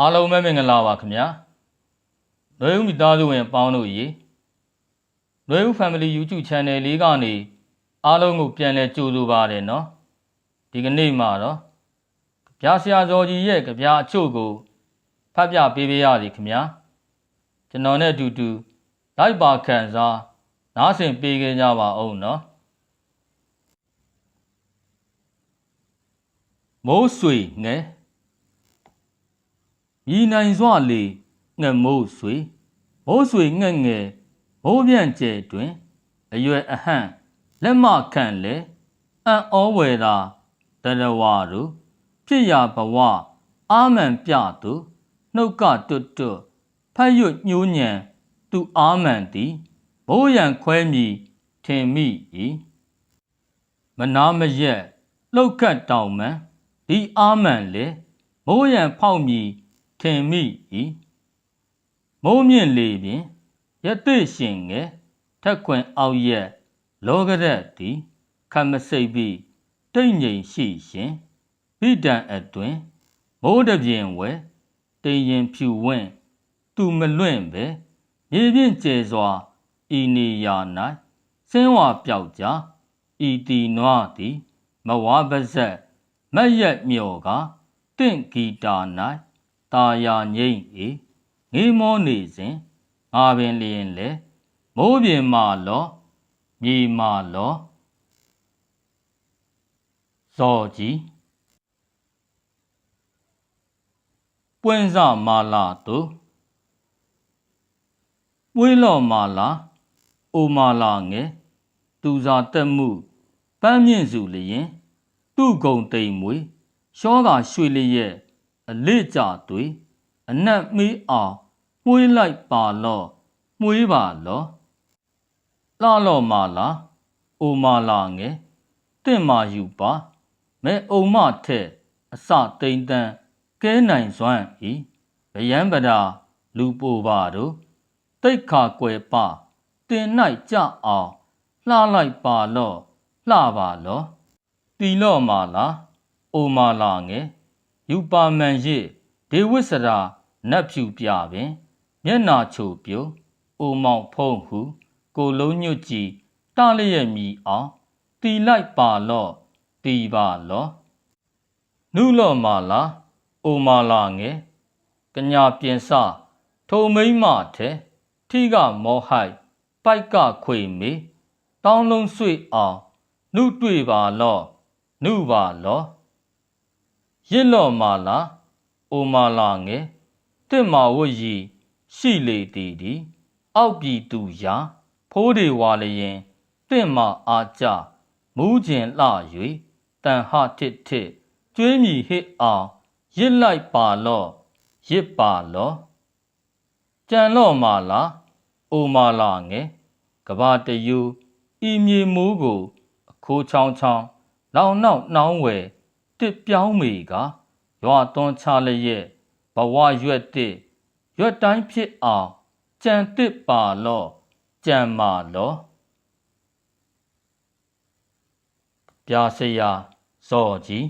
အားလုံးပဲမင်္ဂလာပါခင်ဗျာ။နှွေဦးမိသားစုဝင်အပေါင်းတို့ရေနှွေဦး Family YouTube Channel လေးကနေအားလုံးကိုပြန်လည်ကြိုဆိုပါရနော်။ဒီကနေ့မှာတော့ကြပြဆရာဇော်ကြီးရဲ့ကြပြအချို့ကိုဖတ်ပြပေးပေးရစီခင်ဗျာ။ကျွန်တော်နဲ့အတူတူလိုက်ပါခံစားနားဆင်ပေးကြကြပါအောင်နော်။မိုးဆွေငယ် မြည်နိုင်စွာလေငှက်မိုးဆွေမိုးဆွေငှက်ငယ်မိုးပြန့်ကျဲတွင်အရွယ်အဟန့်လက်မခန့်လေအံ့ဩဝယ်သာတရဝါတို့ဖြစ်ရဘဝအာမန်ပြသူနှုတ်ကတွတ်တွတ်ဖတ်ရွညှိုးညံသူအာမန်သည်ဘိုးရန်ခွဲမိထင်မိ၏မနာမရက်လှုပ်ခတ်တောင်မှန်ဒီအာမန်လေမိုးရန်ဖောက်မြည် ထင်မိ၏မိုးမြင့်လေပင်ရသိရှင်ငယ်ထက်ခွင်အောက်ရက်လောကရက်သည်ခမစိတ်ပြီးတိတ်ငိမ်ရှိရှင်ပိတံအတွင်မိုးတပြင်းဝဲတိမ်ရင်ဖြူဝင့်သူမလွင့်ပဲမြေပြင်းကျဲစွာဤနေရာ၌စင်းဝါပြောက်ကြဤတီနွားသည်မဝါပါဇက်မက်ရက်မြော်ကတင့်ဂီတာ၌ တာယာငိမ့်၏ငေးမောနေစဉ်ငါပင်လျင်လေမိုးပြင်မာလောမြေမာလောဇော်ကြီးပွင့်စမာလာတုပွေးလော်မာလာအိုမာလာငယ်သူစာတက်မှုပန်းမြင့်စုလျင် သူ့ကုံတိမ်မွေရှောကရွှေလျက် အလေးကြသွေအနက်မေးအောင်မှုေးလိုက်ပါလော့မှုေးပါလော့လှလော့မာလာအိုမာလာငယ်တင့်မာယူပါမဲအုံမထက်အစတိန်တန်ကဲနိုင်စွမ်းဤဗယံပဒာလူပိုပါတို့တိတ်ခါကွယ်ပတင်၌ကြအောင်လှလိုက်ပါလော့လှပါလော့တီလော့မာလာအိုမာလာငယ် ယူပါမန်ရစ်ဒေဝိစရာနတ်ဖြူပြပင် မျက်နာချိုပြိုအိုမောင်ဖုံးဟုကိုလုံးညွတ်ကြည်တလျက်မြည်အောင်တီလိုက်ပါလော့တီပါလော့နုလော့မာလာအိုမာလာငယ်ကညာပြင်စထုံမိမ့်မထဲထိကမောဟိုက်ပိုက်ကခွေမေတောင်းလုံးဆွေအောင်နုတွေ့ပါလော့နုပါလော့ ရစ်လော့မာလာအိုမာလာငယ်တင့်မာဝတ်ရီရှိလေတီဒီအောက်ပြည်သူရာဖိုးတွေဝါလျင်တင့်မာအားကြမူးကျင်လှ၍တန်ဟတစ်တစ်ကျွေးမြည်ဟစ်အောင်ရစ်လိုက်ပါလော့ရစ်ပါလော့ကြံလော့မာလာအိုမာလာငယ်ကဘာတယူဤမြေမိုးကိုအခိုးချောင်းချောင်းလောင်နောက်နှောင်းဝယ် တစ်ပြောင်းမိကရွာသွန်းချလျက်ဘဝရွက်တစ်ရွက်တိုင်းဖြစ်အောင်ကြံတစ်ပါလော့ကြံမာလော့ပြာစရာဇော်ကြီး